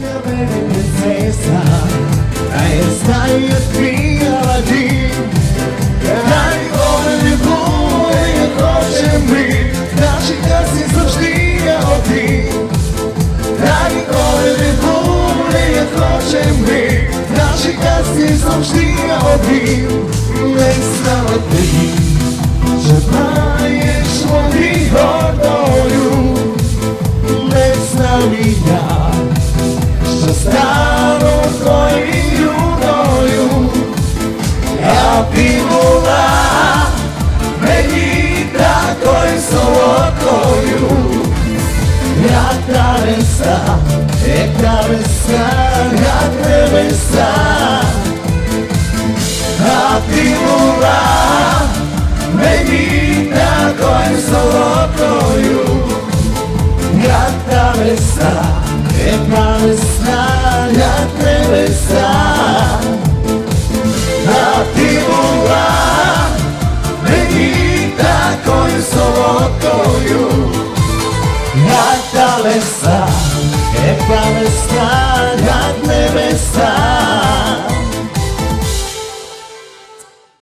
ми, наші казці завжди ніколи не буду, як stanno suoi giudoio e a pillula medita coi suo coio e attraversa e attraversa e attraversa a pillula medita coi suo coio e attraversa весна, як не весна. А ти мені такою солодкою, як та весна, як та